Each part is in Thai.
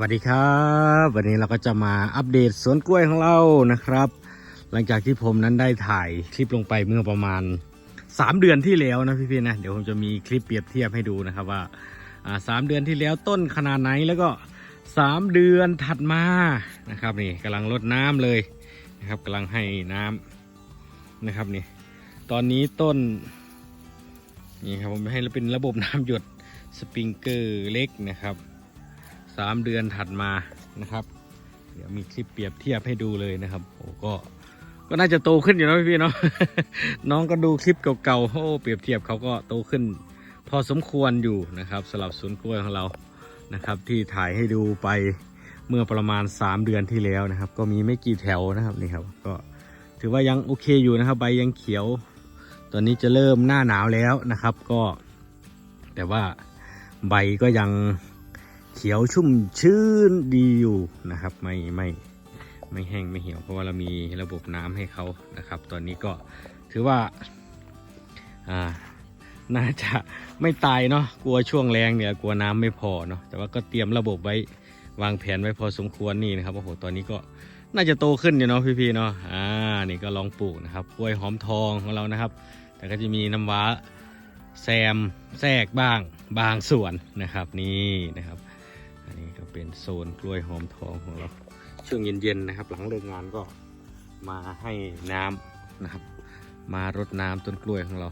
วัสดีครับ วันนี้เราก็จะมาอัปเดตสวนกล้วยของเรานะครับ หลังจากที่ผมนั้นได้ถ่ายคลิปลงไปเมื่อประมาณ 3 เดือนที่แล้วนะพี่ๆนะเดี๋ยวผมจะมีคลิปเปรียบเทียบให้ดูนะครับว่าสามเดือนที่แล้วต้นขนาดไหนแล้วก็ 3 เดือนถัดมานะครับนี่กำลังรดน้ำเลยนะครับกำลังให้น้ำนะครับนี่ตอนนี้ต้นนี่ครับผมให้เป็นระบบน้ำหยดสปริงเกอร์เล็กนะครับ สามเดือนถัดมานะครับ เดี๋ยวมีคลิปเปรียบเทียบให้ดูเลยนะครับโอ้ก็ก็น่าจะโตขึ้นอยู่นะพี่เนาะน้องก็ดูคลิปเก่าๆโอ้เปรียบเทียบเขาก็โตขึ้น พอสมควรอยู่นะครับสำหรับสวนกล้วยของเรานะครับ ที่ถ่ายให้ดูไปเมื่อประมาณ 3 เดือนที่แล้วนะครับ ก็มีไม่กี่แถวนะครับนี่ครับก็ถือว่ายังโอเคอยู่นะครับ ใบยังเขียว ตอนนี้จะเริ่มหน้าหนาวแล้วนะครับ ก็ แต่ว่าใบก็ยัง เขียวชุ่มชื้นดีอยู่นะครับ ไม่ไม่ไม่แห้งไม่เหี่ยวเพราะว่าเรามีระบบน้ำให้เขานะครับ ตอนนี้ก็ถือว่าอ่าน่าจะไม่ตายเนาะกลัวช่วงแรงเนี่ยกลัวน้ำไม่พอเนาะแต่ว่าก็เตรียมระบบไว้วางแผนไว้พอสมควรนี่นะครับโอ้โหตอนนี้ก็น่าจะโตขึ้นอยู่เนาะพี่ๆเนาะอ่านี่ก็ลองปลูกนะครับกล้วยหอมทองของเรานะครับ แต่ก็จะมีน้ำว้าแซมแทรกบ้างบางส่วนนะครับนี่นะครับ เป็นโซนกล้วยหอมทองของเรา ช่วงเย็นๆนะครับ หลังเลิกงานก็มาให้น้ำนะครับ มารดน้ำต้นกล้วยของเรา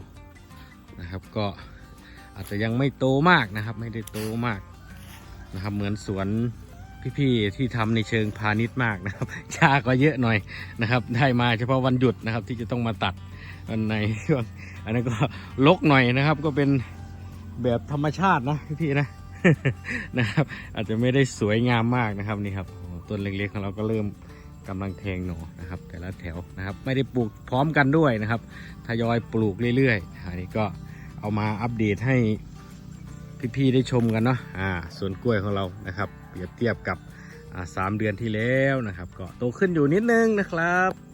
นะครับ ก็อาจจะยังไม่โตมากนะครับ ไม่ได้โตมากนะครับ เหมือนสวนพี่ๆที่ทำในเชิงพาณิชย์มากนะครับชาก็เยอะหน่อยนะครับ ได้มาเฉพาะวันหยุดนะครับ ที่จะต้องมาตัดวันในช่วงอันนั้นก็ลกหน่อยนะครับ ก็เป็นแบบธรรมชาตินะพี่ๆนะ นะครับ อาจจะไม่ได้สวยงามมากนะครับนี่ครับต้นเล็กๆของเราก็เริ่มกำลังแทงหน่อนะครับ แต่ละแถวนะครับ ไม่ได้ปลูกพร้อมกันด้วยนะครับทยอยปลูกเรื่อยๆอันนี้ก็เอามาอัปเดตให้พี่ๆได้ชมกันเนาะอ่าสวนกล้วยของเรานะครับ เปรียบเทียบกับสามเดือนที่แล้วนะครับ ก็โตขึ้นอยู่นิดนึงนะครับ